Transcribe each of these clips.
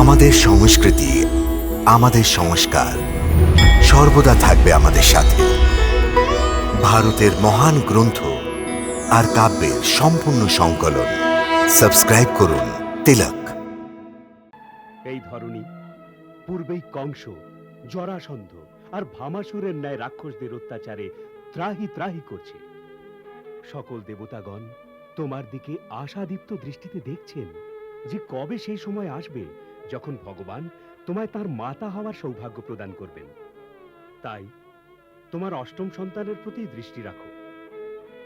আমাদের সংস্কৃতি, আমাদের সংস্কার সর্বদা থাকবে আমাদের সাথে। ভারতের মহান গ্রন্থ আর কাব্যের সম্পূর্ণ সংকলন। সাবস্ক্রাইব করুন তিলক। এই ধরনী পূর্বেই কংস, জরাসন্ধ আর ভামাসুরের ন্যায় রাক্ষসদের অত্যাচারে ত্রাহি ত্রাহি করছে। সকল দেবতাগণ তোমার দিকে আশাদীপ্ত দৃষ্টিতে দেখছেন যে কবে সেই সময় আসবে যখন ভগবান তোমায় তার মাতা হওয়ার সৌভাগ্য প্রদান করবেন তাই তোমার অষ্টম সন্তানের প্রতি দৃষ্টি রাখো।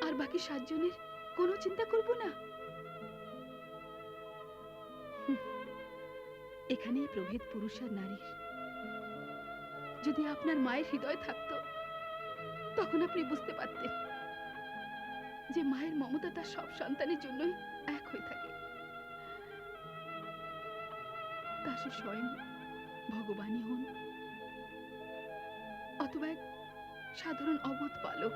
আর বাকি সাতজনের কোনো চিন্তা করব না। হুঁ, এখানেই প্রভেদ পুরুষ আর নারীর। যদি আপনার মায়ের হৃদয় থাকতো তখন আপনি বুঝতে পারতেন যে মায়ের মমতা তার সব সন্তানের জন্যই এক হয়ে থাকে। তা সে স্বয়ং ভগবানই হন। অথবা এক সাধারণ অবোধ বালক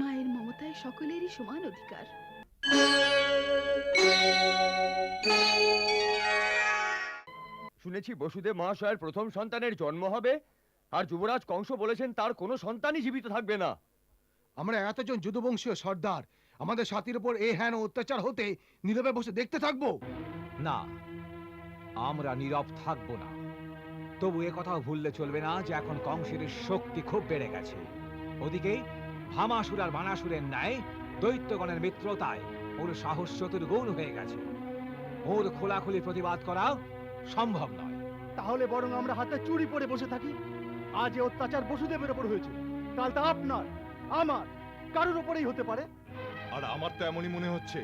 মায়ের মমতায় সকলেরই সমান অধিকার। শুনেছি বসুদেব মহাশয়ের প্রথম সন্তানের জন্ম হবে। আর যুবরাজ কংস বলেছেন তার কোনো সন্তানই জীবিত থাকবে না। আমরা এতজন যদুবংশীয় সর্দার আমাদের সাথীর উপর এ হ্যান অত্যাচার হতে নীরবে বসে দেখতে থাকব? না আমরা নীরব থাকব না। তবু এ কথাও ভুললে চলবে না যে এখন কংসের শক্তি খুব বেড়ে গেছে। ওদিকে ভামাসুর আর বানাসুরের ন্যায় দৈত্যগণের মিত্রতায় ওর সাহস চতুর্গুণ হয়ে গেছে। ওর খোলাখুলি প্রতিবাদ করা সম্ভব নয়। তাহলে বরং আমরা হাতে চুরি পরে বসে থাকি। আজ এ অত্যাচার বসুদেবের ওপর হয়েছে। কাল তা আপনার আমার কারোর ওপরেই হতে পারে? আর আমার তো এমনই মনে হচ্ছে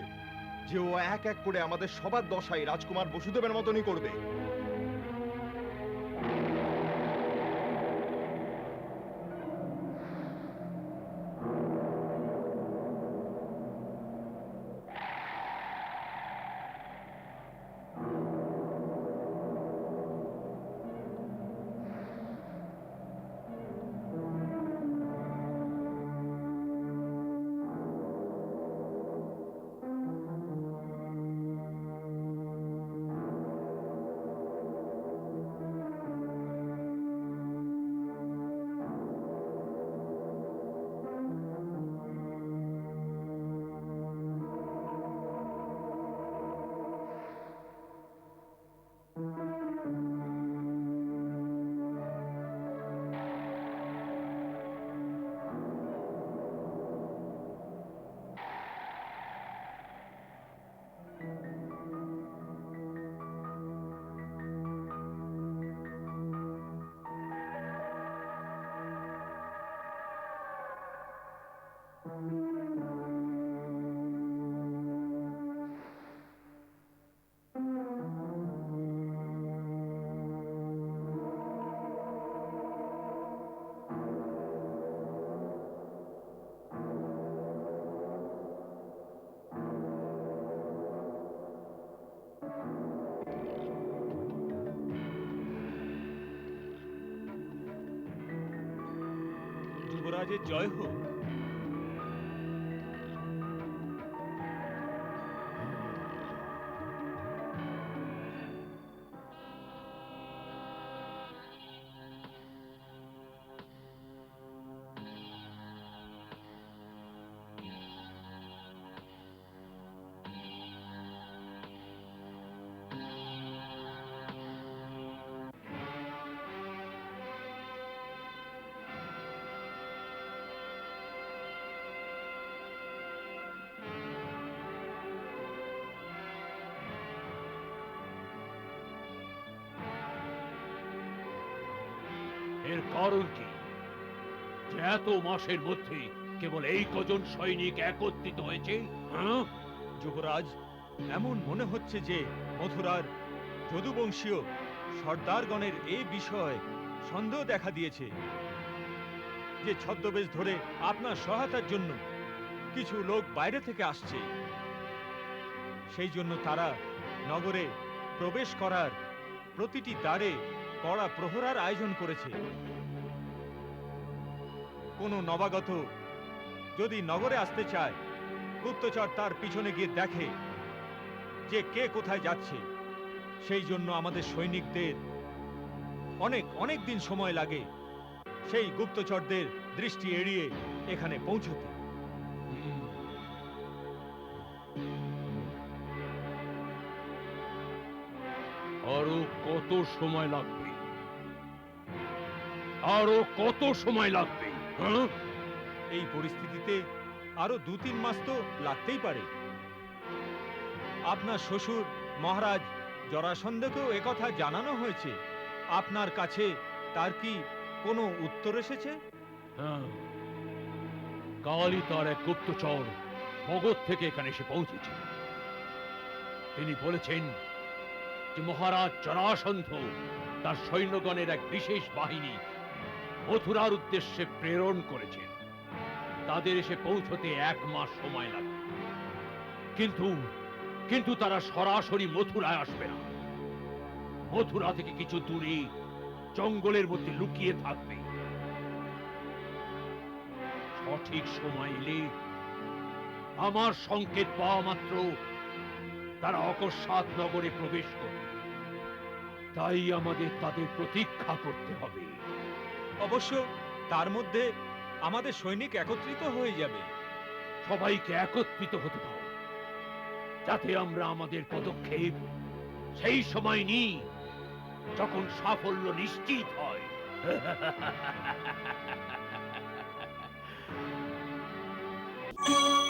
যে ও এক এক করে আমাদের সবার দশাই রাজকুমার বসুদেবের মতনই করবে। যুবরাজের জয় হোক। এর কারণ কি? এত মাসের মধ্যে কেবল এই কজন সৈনিক একত্রিত হয়েছে হ্যাঁ? যুবরাজ, এমন মনে হচ্ছে যে মথুরার যদুবংশীয় সর্দারগণের এই বিষয়ে সন্দেহ দেখা দিয়েছে। যে ছদ্মবেশ ধরে আপনার সহায়তার জন্য কিছু লোক বাইরে থেকে আসছে। সেই জন্য তারা নগরে প্রবেশ করার প্রতিটি দ্বারে কড়া প্রহরার আয়োজন করেছে। কোনো নবাগত যদি নগরে আসতে চায়, গুপ্তচর তার পিছনে গিয়ে দেখে যে কে কোথায় যাচ্ছে। সেই জন্য আমাদের সৈনিকদের অনেক অনেক দিন সময় লাগে সেই গুপ্তচরদের দৃষ্টি এড়িয়ে এখানে পৌঁছতে। আরও কত সময় লাগবে? আরও কত সময় লাগবে? হ্যাঁ? এই পরিস্থিতিতে আরও দু তিন মাস তো লাগতেই পারে। আপনার শ্বশুর মহারাজ জরাসন্ধকেও একথা জানানো হয়েছে। আপনার কাছে তার কি কোনো উত্তর এসেছে? হ্যাঁ। কালই তার এক গুপ্তচর মগধ থেকে এখানে এসে পৌঁছেছে। তিনি বলেছেন যে মহারাজ জরাসন্ধ তার সৈন্যগণের এক বিশেষ বাহিনী মথুরার উদ্দেশ্যে প্রেরণ করেছেন। তাদের এসে পৌঁছতে এক মাস সময় লাগবে কিন্তু কিন্তু তারা সরাসরি মথুরায় আসবে না। মথুরা থেকে কিছু দূরে, জঙ্গলের মধ্যে লুকিয়ে থাকবে। সঠিক সময় এলে আমার সংকেত পাওয়া মাত্র তারা অকস্মাৎ নগরে প্রবেশ করবে। তাই আমাদের তাদের প্রতীক্ষা করতে হবে। অবশ্য তার মধ্যে আমাদের সৈনিক একত্রিত হয়ে যাবে। সবাইকে একত্রিত হতে দাও, যাতে আমরা আমাদের পদক্ষেপ সেই সময় নিই, যখন সাফল্য নিশ্চিত হয়। ও